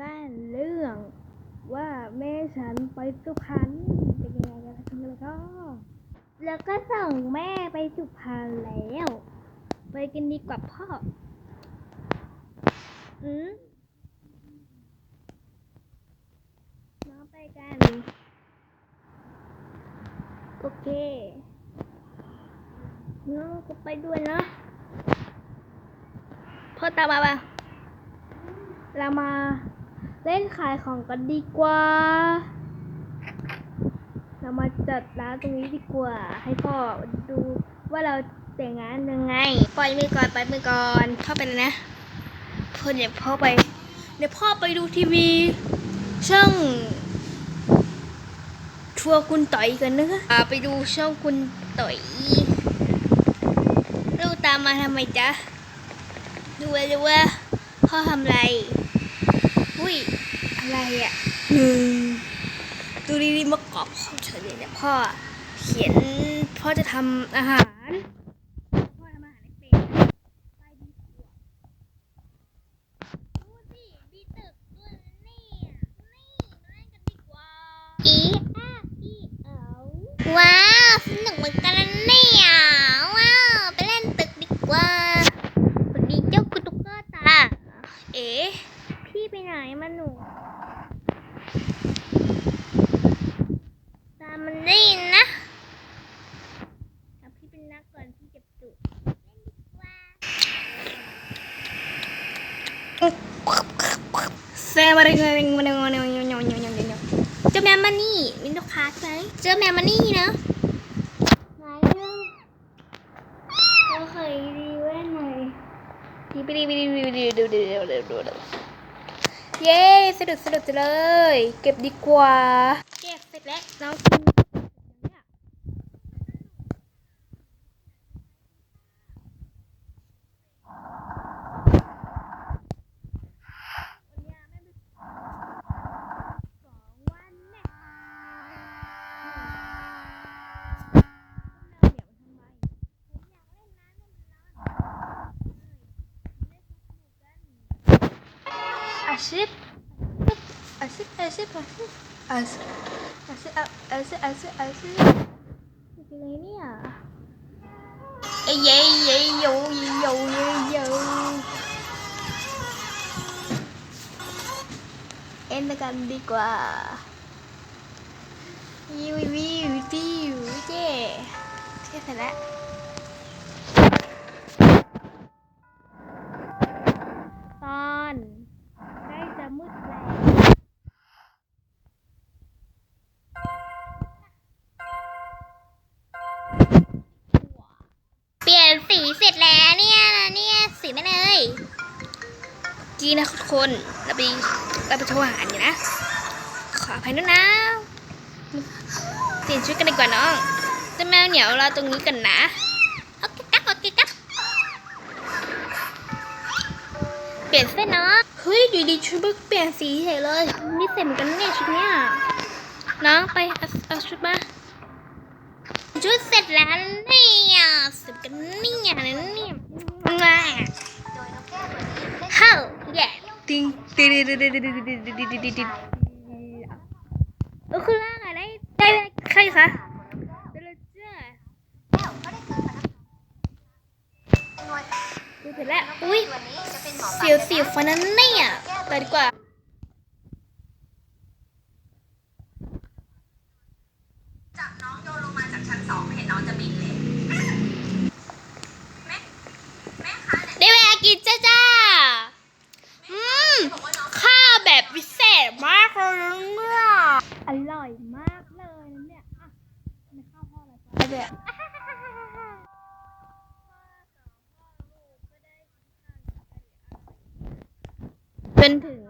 สร้างเรื่องว่าแม่ฉันไปสุพรรณเป็นยังไงกันทั้งแล้วก็ แล้วก็ส่งแม่ไปสุพรรณแล้ว ไปกันดีกว่าพ่อ อืมน้องไปกัน โอเคน้องก็ไปด้วยนะ พ่อตามมาปะเรามา เล่นขายของกันดีกว่า เรามาจัดร้านตรงนี้ดีกว่า ให้พ่อดูว่าเราแต่งงานยังไง ปล่อยมือก่อนปล่อยมือก่อนพ่อไปเลยนะพ่อเดี๋ยวพ่อไป เดี๋ยวพ่อไปดูทีวีช่องทัวร์คุณต่อยกันนะคะไปดูช่องคุณต่อยลูกตามมาทำไมจ๊ะ ดูว่าดูว่าพ่อทำอะไร ยอะไรอะอืมดูดีๆมากรอบของเฉยเลยเนี่ยพ่อเขียนพ่อจะทำอาหาร พ่อทำอาหารให้เป็นไปดีกว่าดูสิมีตึกด้วยนะเนี่ยนี่มาเล่นกันดีกว่าอีอ้าอีเอ๋าว้าวสนุกเหมือนกันนะเนี่ยว้าวไปเล่นตึกดีกว่าสวัสดีเจ้ากุตุ๊กตาเอ๋พี่ ไหนมันหนูตามันได้ยินนะถ้พี่เป็นนักก่อนพี่จะจุดเซมาริงมาริงมาริงมาริงมาริงมาริงมาริงเจ้าแมวมันนี่มีลูกค้าใช่ไหมเจ้าแมวมันนี่นะไหนเขาเคยดีเว้นไหนดีไปดีไปดีไปดีดูดูดูดูดู เย้สนุกสนุกจังเลย เก็บดีกว่า เก็บเสร็จแล้วเรา อาชิพอาชิพอาชิพอาชิพอาชิพอาชิพอาชิพอาชิพ เสร็จแล้วเนี่ยเนี่ยสีไม่เลยกี้นะทุกคนเราไปเราไปโทรหาอันอยู่นะ ขออภัยด้วยนะเปลี่ยนชุดกันดีกว่าน้องเจ้าแมวเหนียวเราตรงนี้กันนะโอเคครับโอเคครับเปลี่ยนเส้นเนาะเฮ้ยอยู่ดีชุดมันเปลี่ยนสีเฉยเลยนี่เสร็จเหมือนกันนะเนี่ยชุดเนี้ยน้องไปเอาเอาชุดมาชุดเสร็จแล้วเนี่ย สุดกันเนี่ยนะเนี่ยมาเข้าแย่ติงติงติงติงติงติงติงติงติงติงติงเออคือล่างอะไรได้ใครคะเดลเจอร์ดูเสร็จแล้วอุ้ยเสียวเสียวฟันนั่นเนี่ยไปดีกว่า จับน้องโยนลงมาจากชั้นสองไม่เห็นน้องจะบินเลยแม่แม่คะเนี่ย ได้เวลากินจ้าจ้าอืม บอกว่าน้อง ข้าวแบบพิเศษมากเลยนะเนี่ยอร่อย มากเลยนะเนี่ยอะไม่ข้าวพ่ออะไรไปแบบจนถึง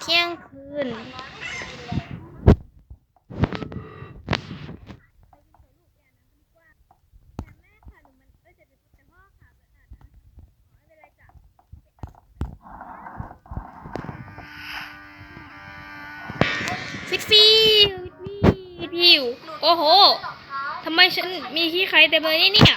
เที่ยงคืน ฟิตฟิวฟิตฟิว โอ้โหทำไมฉันมีขี้ใครเต็มเลยเนี่ย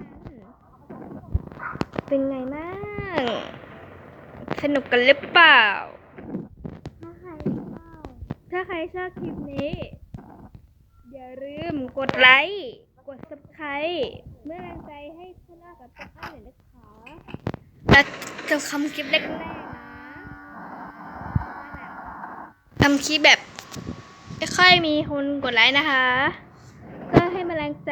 เป็นไงบ้างสนุกกันหรือเปล่า ถ้าใครชอบคลิปนี้ อย่าลืมกดไลค์ กด subscribe เมื่อแรงใจให้พวกเรากับต้นอ้อยหน่อยนะคะและจะทำคลิปแรกๆนะทำคลิปแบบไม่ค่อยมีคนกดไลค์นะคะ ก็ให้มาแรงใจ